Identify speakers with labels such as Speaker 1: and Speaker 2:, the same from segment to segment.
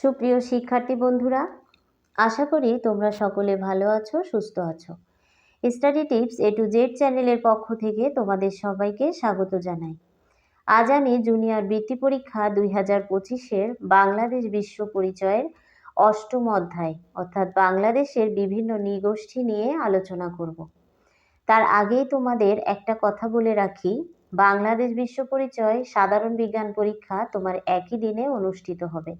Speaker 1: সুপ্রিয় শিক্ষার্থী বন্ধুরা, আশা করি তোমরা সকলে ভালো আছো, সুস্থ আছো। Study tips A to Z চ্যানেলের পক্ষ থেকে তোমাদের সবাইকে স্বাগত জানাই। আজ আমি জুনিয়র বৃত্তি পরীক্ষা দুই হাজার পঁচিশের বাংলাদেশ বিশ্ব পরিচয়ের অষ্টম অধ্যায়, অর্থাৎ বাংলাদেশের বিভিন্ন নৃগোষ্ঠী নিয়ে আলোচনা করব। তার আগেই তোমাদের একটা কথা বলে রাখি, বাংলাদেশ বিশ্ব পরিচয় সাধারণ বিজ্ঞান পরীক্ষা তোমার একই দিনে অনুষ্ঠিত হবে।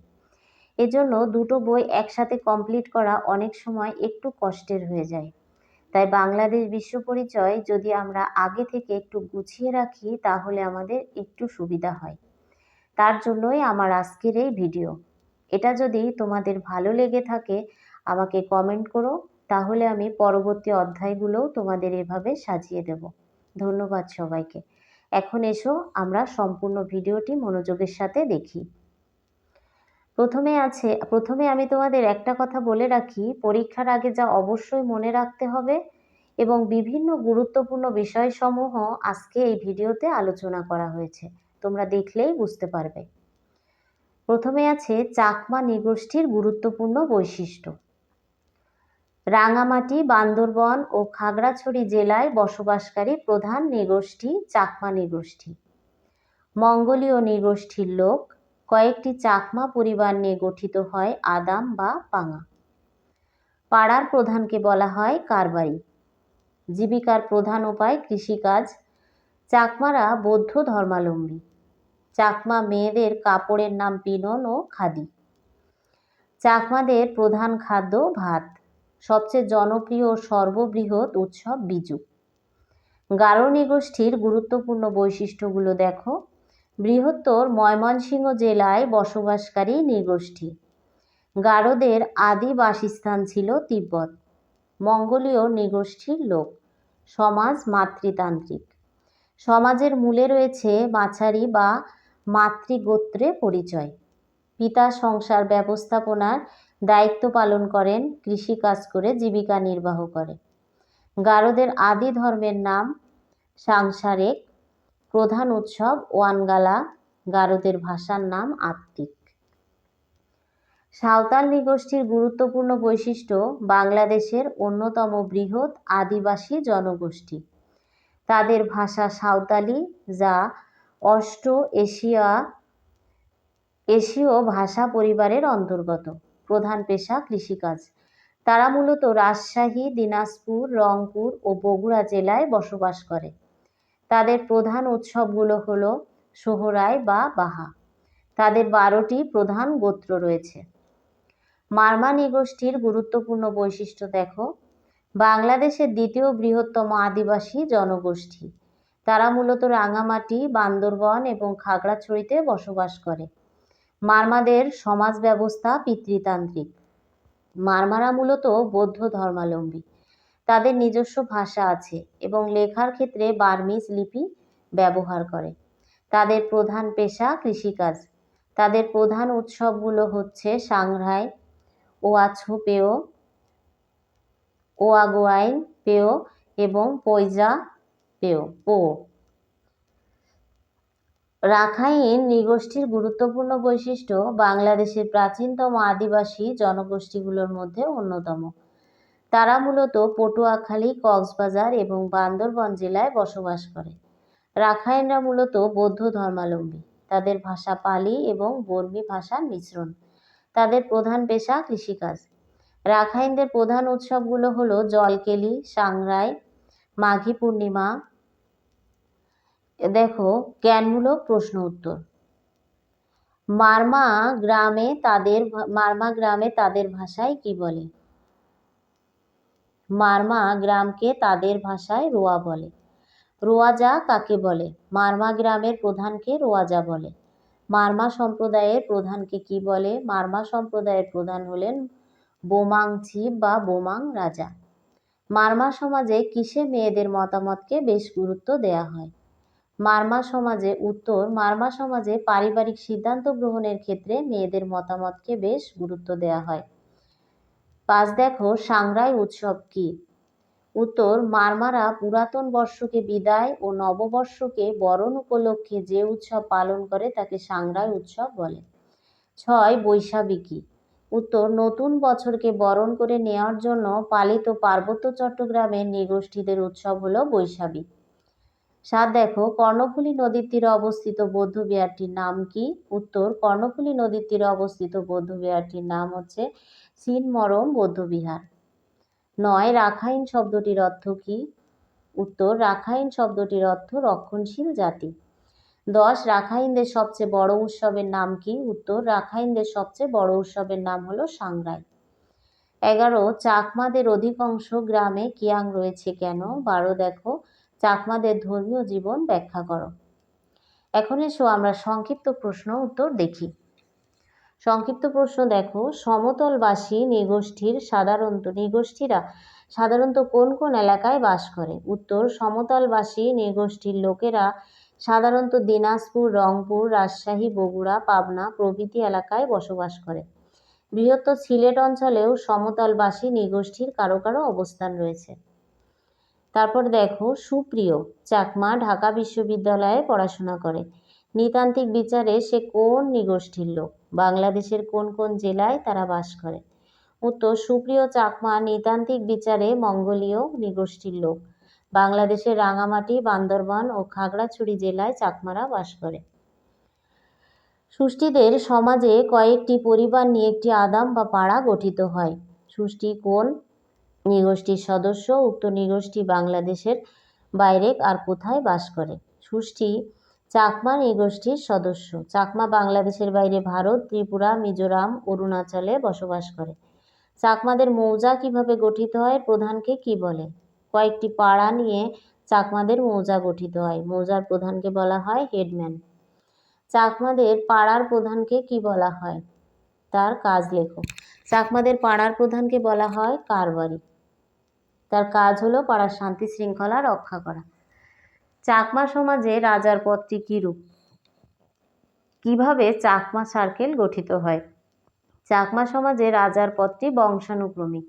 Speaker 1: এজন্য দুটো বই একসাথে কমপ্লিট করা অনেক সময় একটু কষ্টের হয়ে যায়। তাই বাংলাদেশ বিশ্ব পরিচয় যদি আমরা আগে থেকে একটু গুছিয়ে রাখি, তাহলে আমাদের একটু সুবিধা হয়। তার জন্যই আমার আজকের এই ভিডিও এটা যদি তোমাদের ভালো লেগে থাকে, আমাকে কমেন্ট করো, তাহলে আমি পরবর্তী অধ্যায়গুলোও তোমাদের এভাবে সাজিয়ে দেব। ধন্যবাদ সবাইকে। এখন এসো, আমরা সম্পূর্ণ ভিডিওটি মনোযোগের সাথে দেখি। প্রথমে আছে, প্রথমে আমি তোমাদের একটা কথা বলে রাখি, পরীক্ষার আগে যা অবশ্যই মনে রাখতে হবে এবং বিভিন্ন গুরুত্বপূর্ণ বিষয়সমূহ আজকে এই ভিডিওতে আলোচনা করা হয়েছে। তোমরা দেখলেই বুঝতে পারবে। প্রথমে আছে চাকমা নৃগোষ্ঠীর গুরুত্বপূর্ণ বৈশিষ্ট্য। রাঙামাটি, বান্দরবন ও খাগড়াছড়ি জেলায় বসবাসকারী প্রধান নৃগোষ্ঠী চাকমা নৃগোষ্ঠী। মঙ্গোলীয় নৃগোষ্ঠীর লোক কয়েকটি চাকমা পরিবার নিয়ে গঠিত হয় আদাম বা পাঙা। পাড়ার প্রধানকে বলা হয় কারবারি। জীবিকার প্রধান উপায় কৃষিকাজ। চাকমারা বৌদ্ধ ধর্মাবলম্বী। চাকমা মেয়েদের কাপড়ের নাম পিনন ও খাদি। চাকমাদের প্রধান খাদ্য ভাত। সবচেয়ে জনপ্রিয় ও সর্ববৃহৎ উৎসব বিজু। গারো নৃগোষ্ঠীর গুরুত্বপূর্ণ বৈশিষ্ট্যগুলো দেখো। বৃহত্তর ময়মনসিংহ জেলায় বসবাসকারী নৃগোষ্ঠী। গারোদের আদি বাসস্থান ছিল তিব্বত। মঙ্গোলীয় নৃগোষ্ঠীর লোক। সমাজ মাতৃতান্ত্রিক। সমাজের মূলে রয়েছে মাছারি বা মাতৃগোত্রে পরিচয়। পিতা সংসার ব্যবস্থাপনার দায়িত্ব পালন করেন, কৃষিকাজ করে জীবিকা নির্বাহ করে। গারোদের আদি ধর্মের নাম সাংসারিক প্রধান উৎসব ওয়ানগালা, গারোদের ভাষার নাম আত্মিক। সাঁওতাল নৃগোষ্ঠীর গুরুত্বপূর্ণ বৈশিষ্ট্য বাংলাদেশের অন্যতম বৃহৎ আদিবাসী জনগোষ্ঠী। তাদের ভাষা সাঁওতালি, যা অষ্ট এশিয়া এশীয় ভাষা পরিবারের অন্তর্গত, প্রধান পেশা কৃষিকাজ। তারা মূলত রাজশাহী, দিনাজপুর, রংপুর ও বগুড়া জেলায় বসবাস করে। তাদের প্রধান উৎসবগুলো হলো সোহরাই বা বাহা। তাদের বারোটি প্রধান গোত্র রয়েছে। মারমা নৃগোষ্ঠীর গুরুত্বপূর্ণ বৈশিষ্ট্য দেখো। বাংলাদেশের দ্বিতীয় বৃহত্তম আদিবাসী জনগোষ্ঠী। তারা মূলত রাঙামাটি, বান্দরবন এবং খাগড়াছড়িতে বসবাস করে। মারমাদের সমাজ ব্যবস্থা পিতৃতান্ত্রিক। মারমারা মূলত বৌদ্ধ ধর্মাবলম্বী। তাদের নিজস্ব ভাষা আছে এবং লেখার ক্ষেত্রে বার্মিজ লিপি ব্যবহার করে। তাদের প্রধান পেশা কৃষিকাজ। তাদের প্রধান উৎসবগুলো হচ্ছে সাংঘাই, ওয়াছু পেও ওয়াগোয়াইন পেও এবং পৈজা পেও পো। রাখাইন নৃগোষ্ঠীর গুরুত্বপূর্ণ বৈশিষ্ট্য বাংলাদেশের প্রাচীনতম আদিবাসী জনগোষ্ঠীগুলোর মধ্যে অন্যতম। তারা মূলত পটুয়াখালী, কক্সবাজার এবং বান্দরবন জেলায় বসবাস করে। রাখাইনরা মূলত বৌদ্ধ ধর্মাবলম্বী। তাদের ভাষা পালি এবং বর্মী ভাষার মিশ্রণ। তাদের প্রধান পেশা কৃষিকাজ। রাখাইনদের প্রধান উৎসবগুলো হলো জলকেলি, সাংরাই, মাঘী পূর্ণিমা। দেখো, জ্ঞানমূলক প্রশ্ন উত্তর। মারমা গ্রামে তাদের মারমা গ্রামে তাদের ভাষায় কি বলে? মারমা গ্রামকে তাদের ভাষায় রোয়া বলে। রোয়াজা কাকে বলে? মারমা গ্রামের প্রধানকে রোয়াজা বলে। মারমা সম্প্রদায়ের প্রধানকে কি বলে? মারমা সম্প্রদায়ের প্রধান হলেন বোমাং ছিপ বা বোমাং রাজা। মারমা সমাজে কিসে মেয়েদের মতামতকে বেশ গুরুত্ব দেয়া হয়? মারমা সমাজে উত্তর, মারমা সমাজে পারিবারিক সিদ্ধান্ত গ্রহণের ক্ষেত্রে মেয়েদের মতামতকে বেশ গুরুত্ব দেওয়া হয়। পাঁচ দেখো সাংরাই উৎসব কি? উত্তর, মারমারা পুরাতন বর্ষকে বিদায় ও নববর্ষকে বরণ উপলক্ষে যে উৎসব পালন করে তাকে সাংরাই উৎসব বলে। ছয়, বৈশাখী উত্তর, নতুন বছরকে বরণ করে নেওয়ার জন্য পালিত পার্বত্য চট্টগ্রামের নৃগোষ্ঠীদের উৎসব হলো বৈশাখী। সাত, দেখো, কর্ণফুলী নদীর তীরে অবস্থিত বৌদ্ধ বিহারটির নাম কি? উত্তর, কর্ণফুলী নদীর তীরে অবস্থিত বৌদ্ধ বিহারটির নাম হচ্ছে সিনমরম বৌদ্ধ বিহার। নয়, রাখাইন শব্দটির অর্থ কি? উত্তর, রাখাইন শব্দটির অর্থ রক্ষণশীল জাতি। দশ, রাখাইনদের সবচেয়ে বড় উৎসবের নাম কি? উত্তর, রাখাইনদের সবচেয়ে বড় উৎসবের নাম হলো সাংরাই। এগারো, চাকমাদের অধিকাংশ গ্রামে কিয়াং রয়েছে কেন? বারো, দেখো চাকমাদের ধর্মীয় জীবন ব্যাখ্যা করো। এখন এসো আমরা সংক্ষিপ্ত প্রশ্ন উত্তর দেখি। সংক্ষিপ্ত প্রশ্ন দেখো, সমতলবাসী নৃগোষ্ঠীর সাধারণত, নৃগোষ্ঠীরা সাধারণত কোন কোন এলাকায় বাস করে? উত্তর, সমতলবাসী নৃগোষ্ঠীর লোকেরা সাধারণত দিনাজপুর, রংপুর, রাজশাহী, বগুড়া, পাবনা প্রভৃতি এলাকায় বসবাস করে। বৃহত্তর সিলেট অঞ্চলেও সমতলবাসী নৃগোষ্ঠীর কারও কারও অবস্থান রয়েছে। তারপর দেখো, সুপ্রিয় চাকমা ঢাকা বিশ্ববিদ্যালয়ে পড়াশোনা করে। নৃতান্ত্রিক বিচারে সে কোন নিগোষ্ঠীর লোক? বাংলাদেশের কোন কোন জেলায় তারা বাস করে? উত্তর, সুপ্রিয় চাকমা নৃতান্ত্রিক বিচারে মঙ্গোলীয় নিগোষ্ঠীর লোক। বাংলাদেশের রাঙামাটি, বান্দরবান ও খাগড়াছড়ি জেলায় চাকমারা বাস করে। সুষ্টিদের সমাজে কয়েকটি পরিবার নিয়ে একটি আদাম বা পাড়া গঠিত হয়। সুষ্টি কোন নৃগোষ্ঠীর সদস্য উক্ত নৃগোষ্ঠী বাংলাদেশের বাইরে আর কোথায় বাস করে। সুষ্টি চাকমা নৃগোষ্ঠীর সদস্য। চাকমা বাংলাদেশের বাইরে ভারত, ত্রিপুরা, মিজোরাম, অরুণাচলে বসবাস করে। চাকমাদের মৌজা কীভাবে গঠিত হয়, প্রধানকে কি বলে? কয়েকটি পাড়া নিয়ে চাকমাদের মৌজা গঠিত হয়। মৌজার প্রধানকে বলা হয় হেডম্যান। চাকমাদের পাড়ার প্রধানকে কি বলা হয়? তার কাজ লেখো চাকমাদের পাড়ার প্রধানকে বলা হয় কারবারি। তার কাজ হলো পাড়ার শান্তি শৃঙ্খলা রক্ষা করা। চাকমা সমাজে রাজার পদটি কীরূপ? কীভাবে চাকমা সার্কেল গঠিত হয়? চাকমা সমাজে রাজার পদটি বংশানুক্রমিক।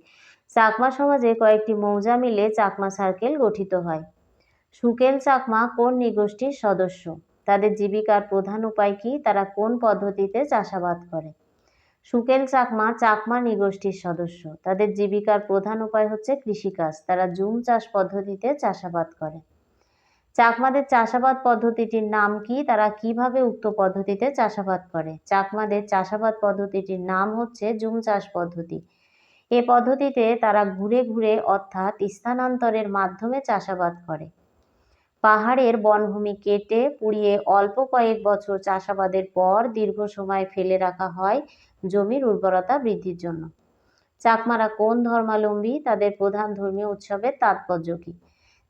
Speaker 1: চাকমা সমাজে কয়েকটি মৌজা মিলে চাকমা সার্কেল গঠিত হয়। সুকেল চাকমা কোন নৃগোষ্ঠীর সদস্য? তাদের জীবিকার প্রধান উপায় কি? তারা কোন পদ্ধতিতে চাষাবাদ করে? সুকেল চাকমা চাকমা নৃগোষ্ঠীর সদস্য। তাদের জীবিকার প্রধান উপায় হচ্ছে কৃষিকাজ। তারা জুম চাষ পদ্ধতিতে চাষাবাদ করে। চাকমাদের চাষাবাদ পদ্ধতিটির নাম কি? তারা কীভাবে উক্ত পদ্ধতিতে চাষাবাদ করে? চাকমাদের চাষাবাদ পদ্ধতিটির নাম হচ্ছে জুম চাষ পদ্ধতি। এ পদ্ধতিতে তারা ঘুরে ঘুরে, অর্থাৎ স্থানান্তরের মাধ্যমে চাষাবাদ করে। পাহাড়ের বনভূমি কেটে পুড়িয়ে অল্প কয়েক বছর চাষাবাদের পর দীর্ঘ সময় ফেলে রাখা হয় জমির উর্বরতা বৃদ্ধির জন্য। চাকমারা কোন ধর্মাবলম্বী? তাদের প্রধান ধর্মীয় উৎসবের তাৎপর্য কী?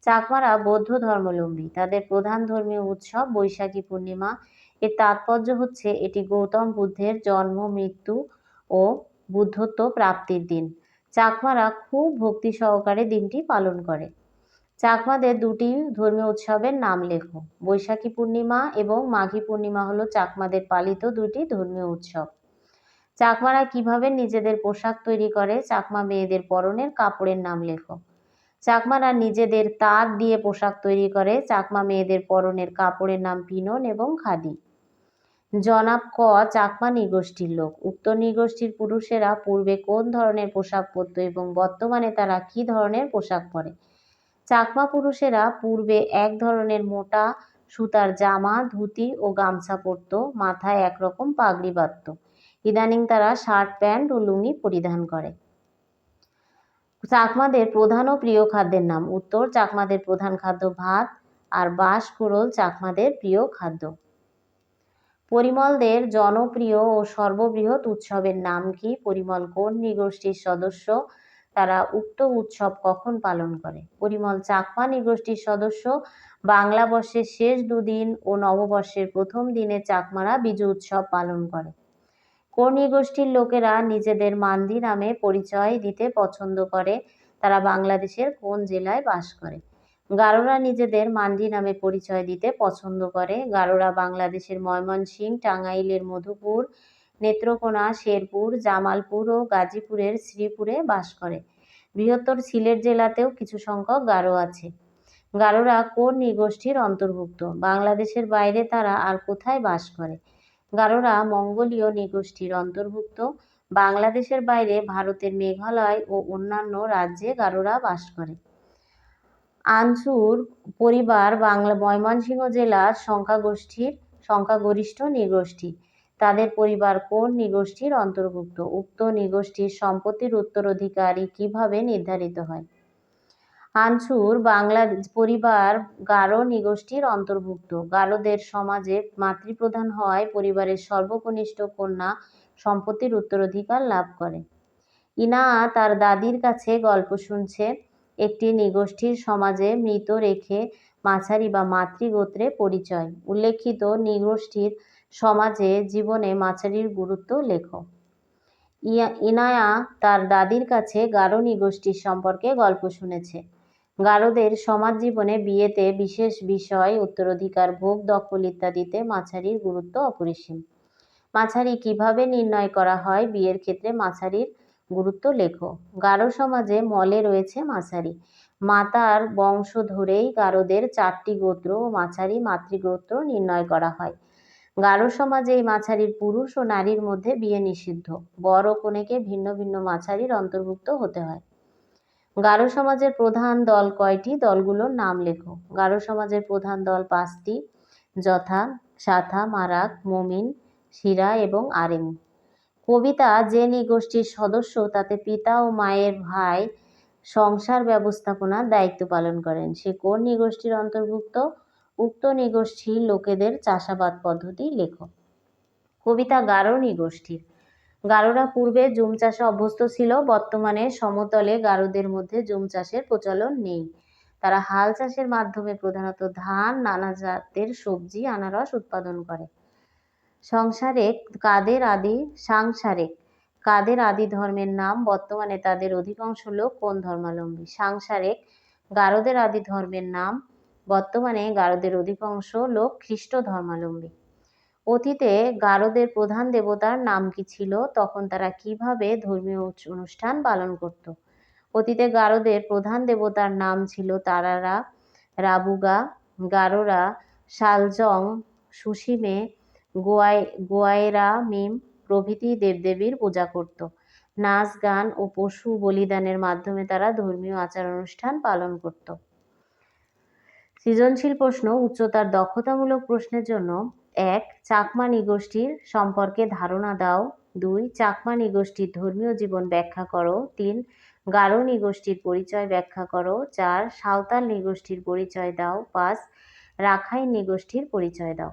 Speaker 1: চাকমারা বৌদ্ধ ধর্মাবলম্বী। তাদের প্রধান ধর্মীয় উৎসব বৈশাখী পূর্ণিমা। এর তাৎপর্য হচ্ছে এটি গৌতম বুদ্ধের জন্ম, মৃত্যু ও বুদ্ধত্ব প্রাপ্তির দিন। চাকমারা খুব ভক্তি সহকারে দিনটি পালন করে। চাকমাদের দুটি ধর্মীয় উৎসবের নাম লেখো। বৈশাখী পূর্ণিমা এবং মাঘী পূর্ণিমা হলো চাকমাদের পালিত দুটি ধর্মীয় উৎসব। চাকমারা কীভাবে নিজেদের পোশাক তৈরি করে? চাকমা মেয়েদের পরনের কাপড়ের নাম লেখো। চাকমারা নিজেদের তাঁত দিয়ে পোশাক তৈরি করে। চাকমা মেয়েদের পরনের কাপড়ের নাম পিনন এবং খাদি। জনাব ক, চাকমা নৃগোষ্ঠীর লোক। উক্ত নৃগোষ্ঠীর পুরুষেরা পূর্বে কোন ধরনের পোশাক পরত এবং বর্তমানে তারা কি ধরনের পোশাক পরে? চাকমা পুরুষেরা পূর্বে এক ধরনের মোটা সুতার জামা, ধুতি ও গামছা পরত। মাথায় একরকম পাগড়ি বাঁধত। ইদানিং তারা শার্ট, প্যান্ট ও লুঙ্গি পরিধান করে। চাকমাদের প্রধান ও প্রিয় খাদ্যের নাম উত্তর, চাকমাদের প্রধান খাদ্য ভাত আর বাঁশ কুড়োল চাকমাদের প্রিয় খাদ্য। পরিমলদের জনপ্রিয় ও সর্ববৃহৎ উৎসবের নাম কি? পরিমল কোন নৃগোষ্ঠীর সদস্য? তারা উক্ত উৎসব কখন পালন করে? পরিমল চাকমা নৃগোষ্ঠীর সদস্য? বাংলা বর্ষের শেষ দুদিন ও নববর্ষের প্রথম দিনে চাকমারা বিজু উৎসব পালন করে। কোন নৃগোষ্ঠীর লোকেরা নিজেদের মান্দি নামে পরিচয় দিতে পছন্দ করে। তারা বাংলাদেশের কোন জেলায় বাস করে? গারোরা নিজেদের মান্ডি নামে পরিচয় দিতে পছন্দ করে। গারোরা বাংলাদেশের ময়মনসিংহ, টাঙ্গাইলের মধুপুর, নেত্রকোনা, শেরপুর, জামালপুর ও গাজীপুরের শ্রীপুরে বাস করে। বৃহত্তর সিলেট জেলাতেও কিছু সংখ্যক গারো আছে। গারোরা কোন নৃগোষ্ঠীর অন্তর্ভুক্ত। বাংলাদেশের বাইরে তারা আর কোথায় বাস করে? গারোরা মঙ্গোলীয় নৃগোষ্ঠীর অন্তর্ভুক্ত। বাংলাদেশের বাইরে ভারতের মেঘালয় ও অন্যান্য রাজ্যে গারোরা বাস করে। আনসুর পরিবার বাংলা ময়মনসিংহ জেলার সংখ্যাগোষ্ঠীর সংখ্যাগরিষ্ঠ নৃগোষ্ঠী। তাদের পরিবার কোন নৃগোষ্ঠীর অন্তর্ভুক্ত? উক্ত নৃগোষ্ঠীর সম্পত্তির উত্তরাধিকারী কীভাবে নির্ধারিত হয়? আনসুর বাংলা পরিবার গারো নৃগোষ্ঠীর অন্তর্ভুক্ত। গারোদের সমাজে মাতৃপ্রধান হওয়ায় পরিবারের সর্বকনিষ্ঠ কন্যা সম্পত্তির উত্তরাধিকার লাভ করে। ইনা তার দাদির কাছে গল্প শুনছে। একটি নৃগোষ্ঠীর সমাজে মৃত রেখে মাছারি বা মাতৃগোত্রে পরিচয়। উল্লেখিত নৃগোষ্ঠীর সমাজে জীবনে মাছারির গুরুত্ব লেখো ইয়া, ইনায়া তার দাদির কাছে গারো নৃগোষ্ঠীর সম্পর্কে গল্প শুনেছে। গারোদের সমাজ জীবনে বিয়েতে বিশেষ বিষয়, উত্তরাধিকার, ভোগ, দখল ইত্যাদিতে মাছারির গুরুত্ব অপরিসীম। মাছারি কীভাবে নির্ণয় করা হয়? বিয়ের ক্ষেত্রে মাছারির গুরুত্ব লেখো। গারো সমাজে মলে রয়েছে মাছারি মাতার বংশ ধরেই গারোদের চারটি গোত্র ও মাছারি মাতৃগোত্র নির্ণয় করা হয়। গারো সমাজে এই মাছারির পুরুষ ও নারীর মধ্যে বিয়ে নিষিদ্ধ। বর ও কনেকে ভিন্ন ভিন্ন মাছারির অন্তর্ভুক্ত হতে হয়। গারো সমাজের প্রধান দল কয়টি? দলগুলোর নাম লেখো। গারো সমাজের প্রধান দল পাঁচটি। যথা, সাথা, মারাক, মমিন, শিরা এবং আরেং কবিতা যে নৃগোষ্ঠীর সদস্য, তাতে পিতা ও মায়ের ভাই সংসার ব্যবস্থাপনার দায়িত্ব পালন করেন। সে কোন নৃগোষ্ঠীর অন্তর্ভুক্ত? উক্ত নৃগোষ্ঠীর লোকেদের চাষাবাদ পদ্ধতি লেখো। কবিতা গারো নৃগোষ্ঠীর। গারোরা পূর্বে জুম চাষে অভ্যস্ত ছিল, বর্তমানে সমতলে গারোদের মধ্যে জুম চাষের প্রচলন নেই। তারা হাল চাষের মাধ্যমে প্রধানত ধান, নানা জাতের সবজি, আনারস উৎপাদন করে। সংসারে কাদের আদি সাংসারিক কাদের আদি ধর্মের নাম বর্তমানে তাদের অধিকাংশ লোক কোন ধর্মাবলম্বী? সাংসারিক গারোদের আদি ধর্মের নাম বর্তমানে গারোদের অধিকাংশ লোক খ্রিস্ট ধর্মাবলম্বী। অতীতে গারোদের প্রধান দেবতার নাম কি ছিল? তখন তারা কীভাবে ধর্মীয় অনুষ্ঠান পালন করত? অতীতে গারোদের প্রধান দেবতার নাম ছিল তারারা, রাবুগা, গারোরা, শালজং সুসিমে গোয়াই গোয়াইরা মিম প্রভৃতি দেবদেবীর পূজা করত। নাচ, গান ও পশু বলিদানের মাধ্যমে তারা ধর্মীয় আচার অনুষ্ঠান পালন করত। সৃজনশীল প্রশ্ন, উচ্চতার দক্ষতামূলক প্রশ্নের জন্য এক, চাকমা নিগোষ্ঠীর সম্পর্কে ধারণা দাও। দুই, চাকমা নিগোষ্ঠীর ধর্মীয় জীবন ব্যাখ্যা করো। তিন, গারো নৃগোষ্ঠীর পরিচয় ব্যাখ্যা করো। চার, সাঁওতাল নিগোষ্ঠীর পরিচয় দাও। পাঁচ, রাখাইন নৃগোষ্ঠীর পরিচয় দাও।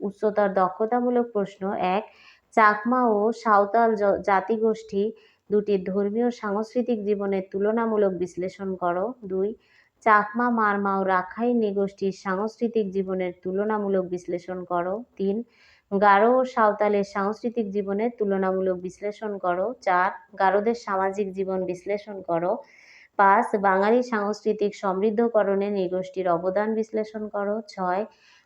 Speaker 1: উচ্চতর দক্ষতামূলক প্রশ্ন এক, চাকমা ও সাঁওতাল জাতিগোষ্ঠী দুটির ধর্মীয় সাংস্কৃতিক জীবনের তুলনামূলক বিশ্লেষণ করো। দুই চাকমা মারমা ও রাখাইন নৃগোষ্ঠীর সাংস্কৃতিক জীবনের তুলনামূলক বিশ্লেষণ করো। তিন, গারো ও সাঁওতালের সাংস্কৃতিক জীবনের তুলনামূলক বিশ্লেষণ করো। চার, গারোদের সামাজিক জীবন বিশ্লেষণ করো। পাঁচ, বাঙালি সাংস্কৃতিক সমৃদ্ধকরণে নৃগোষ্ঠীর অবদান বিশ্লেষণ করো। ছয়,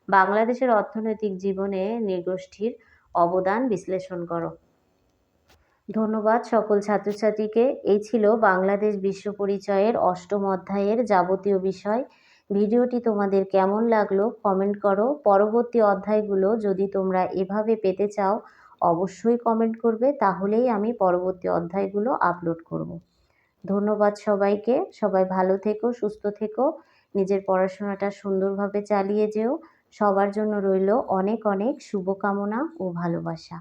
Speaker 1: বাংলাদেশের অর্থনৈতিক জীবনে নৃগোষ্ঠীর অবদান বিশ্লেষণ করো। ধন্যবাদ সকল ছাত্রছাত্রীকে। এই ছিল বাংলাদেশ বিশ্ব পরিচয়ের অষ্টম অধ্যায়ের যাবতীয় বিষয়। ভিডিওটি তোমাদের কেমন লাগল কমেন্ট করো। পরবর্তী অধ্যায়গুলো যদি তোমরা এভাবে পেতে চাও, অবশ্যই কমেন্ট করবে, তাহলেই আমি পরবর্তী অধ্যায়গুলো আপলোড করব। ধন্যবাদ সবাইকে। সবাই ভালো থেকো, সুস্থ থেকো। নিজের পড়াশোনাটা সুন্দরভাবে চালিয়ে যেও। সবার জন্য রইল অনেক অনেক শুভকামনা ও ভালোবাসা।